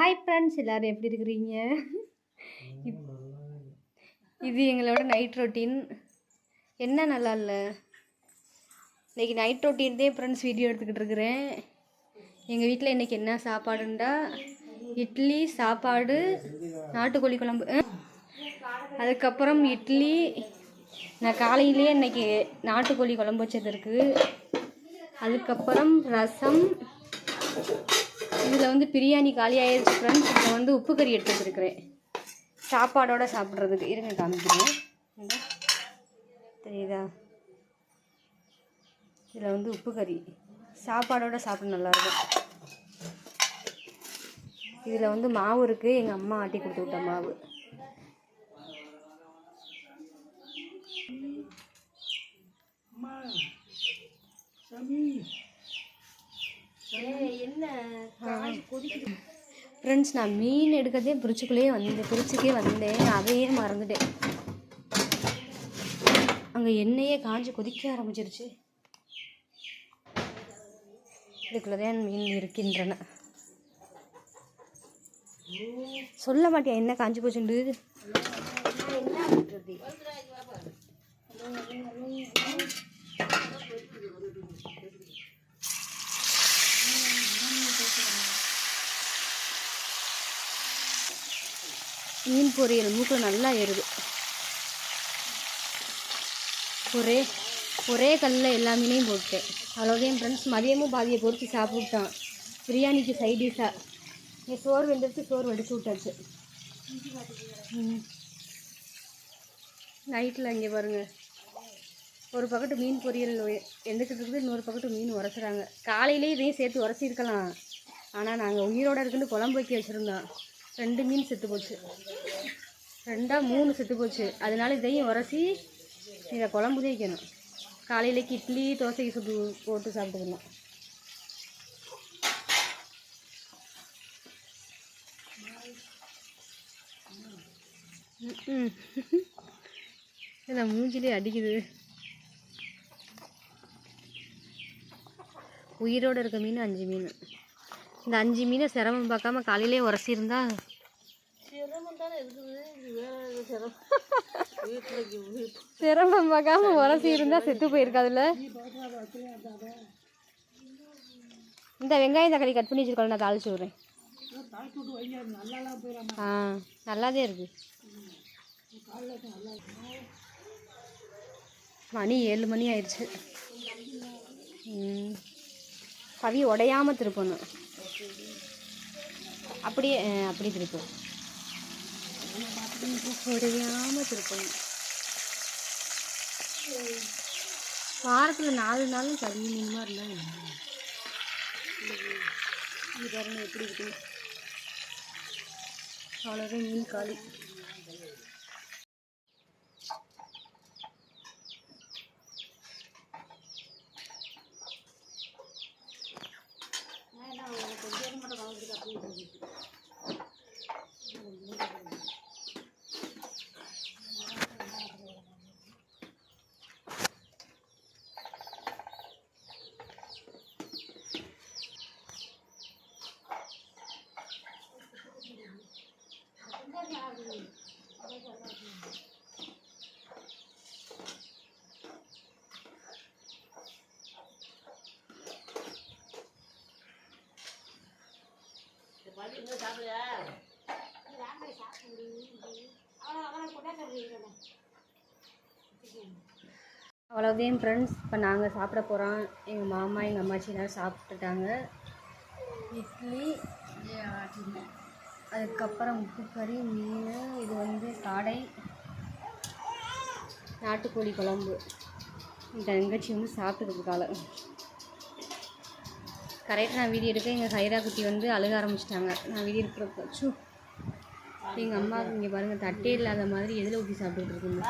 Hi friends எல்லோரும் எப்படி இருக்கிறீங்க? இது எங்களோட நைட் ரொட்டீன் என்ன நல்லா இல்லை? இன்றைக்கி நைட் ரொட்டீன் தான் ஃப்ரெண்ட்ஸ் வீடியோ எடுத்துக்கிட்டு இருக்கிறேன். எங்கள் வீட்டில் இன்றைக்கி என்ன சாப்பாடுண்டா? இட்லி சாப்பாடு நாட்டுக்கோழி குழம்பு. அதுக்கப்புறம் இட்லி. நான் காலையிலேயே இன்னைக்கு நாட்டுக்கோழி குழம்பு வச்சது இருக்குது அதுக்கப்புறம் ரசம். இதில் வந்து பிரியாணி காலி ஆயிடுச்சு ஃப்ரெண்ட்ஸ் இதில் வந்து உப்பு கறி எடுத்து வச்சுருக்கிறேன் சாப்பாடோட சாப்பிட்றதுக்கு. இருங்க காமிக்கிறேன். தெரியுதா? இதில் வந்து உப்பு கறி. சாப்பாடோட சாப்பிட நல்லாயிருக்கும். இதில் வந்து மாவு இருக்குது எங்கள் அம்மா ஆட்டி கொடுத்து விட்ட மாவு. ஃப்ரெண்ட்ஸ் நான் மீன் எடுக்கிறதே பிரிட்ஜுக்குள்ளேயே வந்தேன் பிரிட்ஜுக்கே வந்தேன். அதையே மறந்துட்டேன். அங்கே எண்ணெயே காஞ்சி கொதிக்க ஆரம்பிச்சிருச்சு. இதுக்குள்ளே தான் மீன் இருக்கின்றன. சொல்ல மாட்டியா என்ன காஞ்சி போச்சுண்டு? மீன் பொரியல் மூக்கில் நல்லா ஏறுது. ஒரே ஒரே கல்லில் எல்லா மீனையும் போட்டுட்டேன் அவ்வளோதான் ஃப்ரெண்ட்ஸ் மதியமும் பாதியை பொறிச்சு சாப்பிட்டான். பிரியாணிக்கு சைடிஷாக என் சோறு வெந்துருச்சு சோறு வடிச்சு விட்டாச்சு. நைட்டில் இங்கே பாருங்கள் ஒரு பக்கத்து மீன் பொரியல் எந்துக்கிட்டு இருக்குது இன்னொரு பக்கத்து மீன் உரைச்சிறாங்க காலையிலே இதையும் சேர்த்து உரைச்சிருக்கலாம் ஆனால் நாங்கள் உயிரோட இருக்குன்னு குழம்பு வைக்க வச்சுருந்தோம். ரெண்டு மீன் செத்து போச்சு. ரெண்டாக மூணு செத்து போச்சு. அதனால இதையும் உரசி இதை குழம்பு தேய்க்கணும். வைக்கணும் காலையிலேக்கு இட்லி தோசைக்கு சுட்டு போட்டு சாப்பிட்டுக்கணும். என்ன இல்லை மூஞ்சிலே அடிக்குது. உயிரோடு இருக்க மீன் அஞ்சு மீன். இந்த அஞ்சு மீனை சிரமம் பார்க்காம காலையிலே உரசியிருந்தா சிரமம். பார்க்காம உரசி இருந்தால் செத்து போயிருக்காதுல்ல? இந்த வெங்காயம் தக்காளி கட் பண்ணி வச்சிருக்கோம் நான் தாளிச்சு விட்றேன். ஆ நல்லாதே இருக்கு. மணி ஏழு மணி ஆயிடுச்சு. ம். பவி உடையாமல் திருப்பணும். அப்படியே அப்படியே திருப்போம். அதெல்லாம் பார்த்துட்டு குறையாமல் திருப்பணும் வாரத்தில் நாலு நாளும் கறி மீனமாக இருந்தால் இது பாருங்க எப்படி இருக்குது அவ்வளோதான் மீன் காலி. அவ்வளோதையும் ஃப்ரெண்ட்ஸ் இப்போ நாங்கள் சாப்பிட போகிறோம் எங்கள் மாமா எங்கள் அம்மாச்சி எல்லோரும் சாப்பிட்டுட்டாங்க. இட்லி அதுக்கப்புறம் உப்பு கறி மீன் இது வந்து காடை நாட்டுக்கோழி குழம்பு. என் தங்கச்சி வந்து சாப்பிட்டுட்டு இருக்காள் கரெக்டாக நான் வீடியோ எடுக்க எங்கள் ஹைரா குட்டி வந்து அழுக ஆரம்பிச்சிட்டாங்க. நான் வீடியோ எடுக்கிறப்ப சூ எங்கள் அம்மா இங்கே பாருங்கள் தட்டே இல்லாத மாதிரி எதில் ஊற்றி சாப்பிட்டுட்டு இருக்குங்க?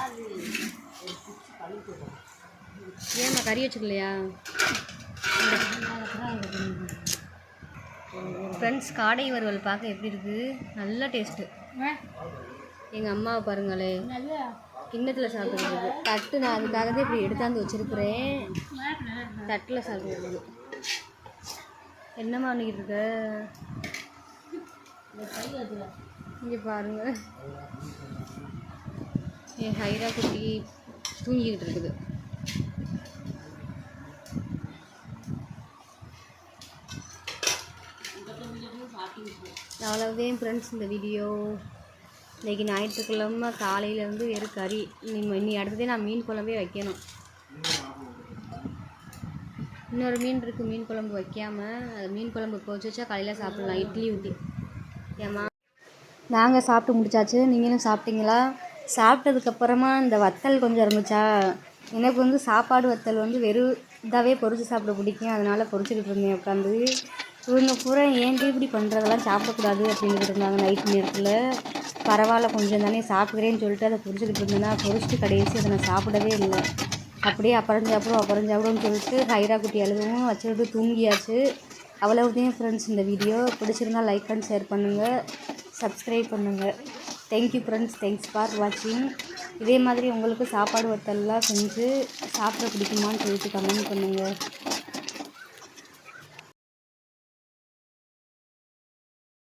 ஏம்மா கறி வச்சுக்கலையா? ஃப்ரெண்ட்ஸ் காடை வறுவல் பார்க்க எப்படி இருக்குது நல்ல டேஸ்ட்டு எங்கள் அம்மாவை பாருங்களே. கிண்ணத்தில் சாப்பிடுறது. தட்டு நான் அதுக்காக தான் இப்படி எடுத்தாந்து வச்சுருக்குறேன். தட்டில் சாப்பிடுறது. என்னம்மா பண்ணிக்கிட்டு இருக்க? இங்கே பாருங்க. என் ஹைரா குட்டி தூங்கிக்கிட்டு இருக்குது. அவ்வளோதான் ஃப்ரெண்ட்ஸ் இந்த வீடியோ இன்றைக்கி ஞாயிற்றுக்கிழமை காலையிலேருந்து வெறும் கறி. இனி இனி அடுத்ததே நான் மீன் குழம்பே வைக்கணும். இன்னொரு மீன் இருக்குது மீன் குழம்பு வைக்காமல் மீன் குழம்பு போச்சு வச்சா காலையில் சாப்பிட்லாம். இட்லி ஊற்றி ஏம்மா? நாங்கள் சாப்பிட்டு முடிச்சாச்சு. நீங்களும் சாப்பிட்டீங்களா? சாப்பிட்டதுக்கப்புறமா இந்த வத்தல் கொஞ்சம் இருந்துச்சா? எனக்கு வந்து சாப்பாடு வத்தல் வந்து வெறும் இதாகவே பொறிச்சு சாப்பிட பிடிக்கும். அதனால் பொரிச்சுக்கிட்டு இருந்தேன் உட்காந்து. இவங்க பூரா ஏன்டி இப்படி பண்ணுறதெல்லாம் சாப்பிடக்கூடாது அப்படின்ட்டு இருந்தாங்க நைட் நேரத்தில். பரவாயில்ல கொஞ்சம் தானே சாப்பிட்றேன்னு சொல்லிட்டு அதை பொரிச்சுக்கிட்டு இருந்தேன்னா பொரிச்சிட்டு கடைசி அதை நான் சாப்பிடவே இல்லை. அப்படியே அப்புறம் சாப்பிடும் அப்புறம் சாப்பிடும்னு சொல்லிட்டு ஹைரா குட்டி அழுகவும் வச்சுட்டு தூங்கியாச்சு. அவ்வளவுதான் ஃப்ரெண்ட்ஸ் இந்த வீடியோ பிடிச்சிருந்தா லைக் அண்ட் ஷேர் பண்ணுங்கள் சப்ஸ்கிரைப் பண்ணுங்கள் thank you friends thanks for வாட்சிங் இதே மாதிரி உங்களுக்கு சாப்பாடு ஒருத்தல்லாம் செஞ்சு சாப்பிட பிடிக்குமான்னு சொல்லிட்டு கமெண்ட் பண்ணுங்கள்